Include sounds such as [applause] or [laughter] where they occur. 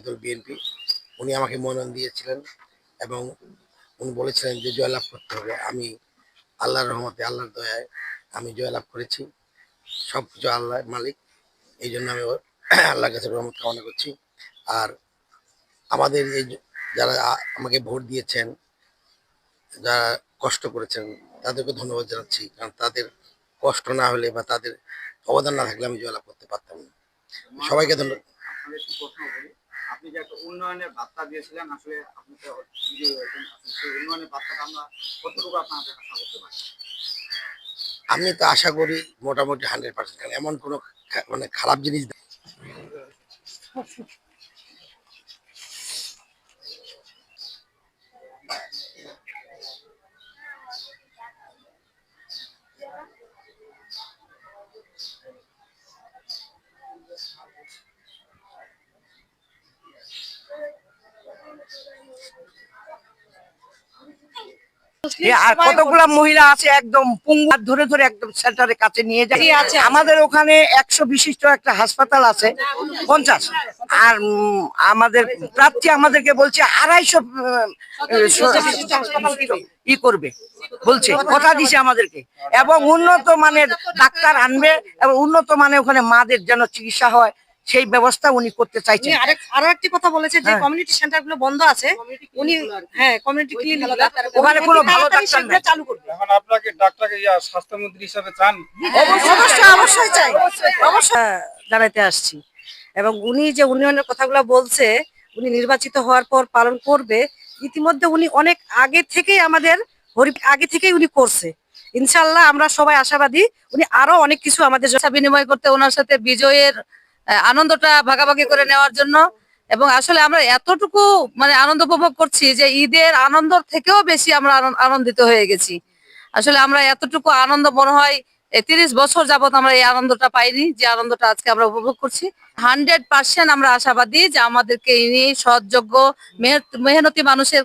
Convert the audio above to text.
দল বিএনপি, উনি আমাকে মনোনয়ন দিয়েছিলেন এবং উনি বলেছিলেন যে জয়লাভ করতে হবে। আমি আল্লাহর রহমতে, আল্লাহর দয়ায় আমি জয়লাভ করেছি। সব কিছু আল্লাহ মালিক। এই জন্য আমি [clears throat] আল্লাহর কাছে রহমত কামনা করছি। আর আমাদের এই যারা আমাকে ভোট দিয়েছেন, যারা কষ্ট করেছেন, তাদেরকে ধন্যবাদ জানাচ্ছি। কারণ তাদের কষ্ট না হলে বা তাদের অবদান না থাকলে আমি জয়লাভ করতে পারতাম না। সবাইকে ধন্যবাদ আপনি যে একটা উন্নয়নের বার্তা দিয়েছিলেন, আসলে আপনি তো সেই উন্নয়নের বার্তাটা আমরা কতটুকু আপনার আশা করতে পারি? আমি তো আশা করি মোটামুটি হান্ড্রেড পার্সেন্ট এমন কোনো মানে খারাপ জিনিস আর কতগুলা মহিলা আছে একদম ধরে ধরে একদম সেন্টারের কাছে নিয়ে যায়। আমাদের ওখানে একশো বিশিষ্ট একটা হাসপাতাল আছে পঞ্চাশ। আর আমাদের প্রার্থী আমাদেরকে বলছে আড়াইশো ই করবে বলছে কথা দিছে আমাদেরকে। এবং উন্নত মানের ডাক্তার আনবে এবং উন্নত মানের ওখানে মাদের যেন চিকিৎসা হয় সেই ব্যবস্থা উনি করতে চাইছেন। আরেক আরও একটি কথা বলেছে যে হ্যাঁ। কমিউনিটি সেন্টারগুলো বন্ধ আছে। উনি হ্যাঁ কমিউনিটি ক্লিনিক ওখানে কোনো ভালো ডাক্তার নাই। চালু করবে। এখন আপনাকে ডাক্তারকে ইয়া স্বাস্থ্যমন্ত্রী হিসাবে চান? অবশ্যই অবশ্যই চাই। অবশ্যই হ্যাঁ, জানাতে আসছি। এবং উনি যে উন্নয়নের কথাগুলো বলছে উনি নির্বাচিত হওয়ার পর পালন করবে ইতিমধ্যে উনি অনেক আগে থেকেই আমাদের হরি আগে থেকেই উনি করছে। ইনশাল্লাহ আমরা সবাই আশাবাদী উনি আরও অনেক কিছু আমাদের বিনিময় করতে ওনার সাথে বিজয়ের আনন্দটা ভাগাভাগি করে নেওয়ার জন্য। এবং আসলে আমরা এতটুকু মানে আনন্দ উপভোগ করছি যে ঈদের আনন্দ থেকেও বেশি আমরা আনন্দ- আনন্দিত হয়ে গেছি। আসলে আমরা এতটুকু আনন্দ মনে হয় তিরিশ বছর যাবত আমরা এই আনন্দটা পাইনি, যে আনন্দটা আজকে আমরা উপভোগ করছি। হান্ড্রেড পার্সেন্ট আমরা আশাবাদী যে আমাদেরকে ইনি সৎযোগ্য মেহনতি মানুষের